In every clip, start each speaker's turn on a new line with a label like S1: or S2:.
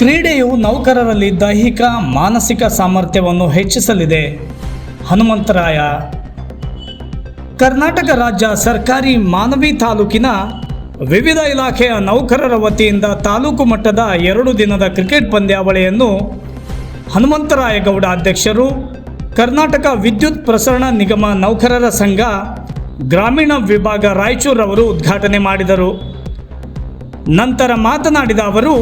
S1: ಕ್ರೀಡೆಯು ನೌಕರರಲ್ಲಿ ದೈಹಿಕ, ಮಾನಸಿಕ ಸಾಮರ್ಥ್ಯವನ್ನು ಹೆಚ್ಚಿಸಲಿದೆ. ಹನುಮಂತರಾಯ, ಕರ್ನಾಟಕ ರಾಜ್ಯ ಸರ್ಕಾರಿ ಮಾನವಿ ತಾಲೂಕಿನ ವಿವಿಧ ಇಲಾಖೆಯ ನೌಕರರ ವತಿಯಿಂದ ತಾಲೂಕು ಮಟ್ಟದ ಎರಡು ದಿನದ ಕ್ರಿಕೆಟ್ ಪಂದ್ಯಾವಳಿಯನ್ನು ಹನುಮಂತರಾಯಗೌಡ ಅಧ್ಯಕ್ಷರು, ಕರ್ನಾಟಕ ವಿದ್ಯುತ್ ಪ್ರಸರಣ ನಿಗಮ ನೌಕರರ ಸಂಘ, ಗ್ರಾಮೀಣ ವಿಭಾಗ ರಾಯಚೂರವರು ಉದ್ಘಾಟನೆ ಮಾಡಿದರು. ನಂತರ ಮಾತನಾಡಿದ ಅವರು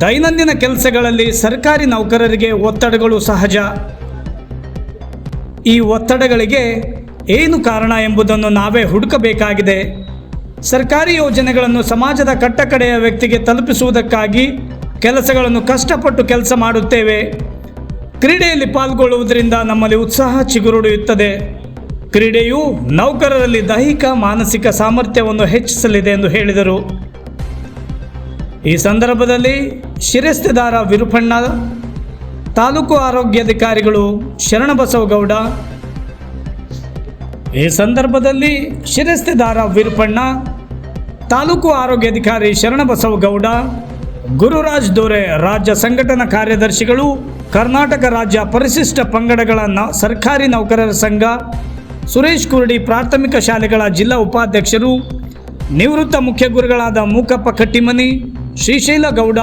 S1: ದೈನಂದಿನ ಕೆಲಸಗಳಲ್ಲಿ ಸರ್ಕಾರಿ ನೌಕರರಿಗೆ ಒತ್ತಡಗಳು ಸಹಜ. ಈ ಒತ್ತಡಗಳಿಗೆ ಏನು ಕಾರಣ ಎಂಬುದನ್ನು ನಾವೇ ಹುಡುಕಬೇಕಾಗಿದೆ. ಸರ್ಕಾರಿ ಯೋಜನೆಗಳನ್ನು ಸಮಾಜದ ಕಟ್ಟಕಡೆಯ ವ್ಯಕ್ತಿಗೆ ತಲುಪಿಸುವುದಕ್ಕಾಗಿ ಕೆಲಸಗಳನ್ನು ಕಷ್ಟಪಟ್ಟು ಕೆಲಸ ಮಾಡುತ್ತೇವೆ. ಕ್ರೀಡೆಯಲ್ಲಿ ಪಾಲ್ಗೊಳ್ಳುವುದರಿಂದ ನಮ್ಮಲ್ಲಿ ಉತ್ಸಾಹ ಚಿಗುರುಡಿಯುತ್ತದೆ ಕ್ರೀಡೆಯು ನೌಕರರಲ್ಲಿ ದೈಹಿಕ, ಮಾನಸಿಕ ಸಾಮರ್ಥ್ಯವನ್ನು ಹೆಚ್ಚಿಸಲಿದೆ ಎಂದು ಹೇಳಿದರು. ಈ ಸಂದರ್ಭದಲ್ಲಿ ಶಿರಸ್ತೆದಾರ ವಿರುಪಣ್ಣ, ತಾಲೂಕು ಆರೋಗ್ಯಾಧಿಕಾರಿಗಳು ಶರಣಬಸವಗೌಡ. ಈ ಸಂದರ್ಭದಲ್ಲಿ ಶಿರಸ್ತೆದಾರ ವಿರುಪಣ್ಣ, ತಾಲೂಕು ಆರೋಗ್ಯಾಧಿಕಾರಿ ಶರಣಬಸವಗೌಡ, ಗುರುರಾಜ್ ದೊರೆ ರಾಜ್ಯ ಸಂಘಟನಾ ಕಾರ್ಯದರ್ಶಿಗಳು, ಕರ್ನಾಟಕ ರಾಜ್ಯ ಪರಿಶಿಷ್ಟ ಪಂಗಡಗಳ ಸರ್ಕಾರಿ ನೌಕರರ ಸಂಘ, ಸುರೇಶ್ ಕುರ್ಡಿ ಪ್ರಾಥಮಿಕ ಶಾಲೆಗಳ ಜಿಲ್ಲಾ ಉಪಾಧ್ಯಕ್ಷರು, ನಿವೃತ್ತ ಮುಖ್ಯ ಗುರುಗಳಾದ ಮೂಕಪ್ಪ ಕಟ್ಟಿಮನಿ ಶ್ರೀಶೈಲ ಗೌಡ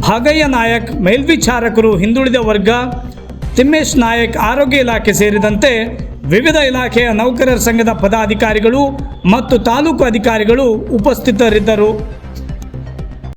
S1: ಭಾಗಯ್ಯ ನಾಯಕ್, ಮೇಲ್ವಿಚಾರಕರು ಹಿಂದುಳಿದ ವರ್ಗ, ತಿಮ್ಮೇಶ್ ನಾಯಕ್ ಆರೋಗ್ಯ ಇಲಾಖೆ ಸೇರಿದಂತೆ ವಿವಿಧ ಇಲಾಖೆಯ ನೌಕರರ ಸಂಘದ ಪದಾಧಿಕಾರಿಗಳು ಮತ್ತು ತಾಲೂಕು ಅಧಿಕಾರಿಗಳು ಉಪಸ್ಥಿತರಿದ್ದರು.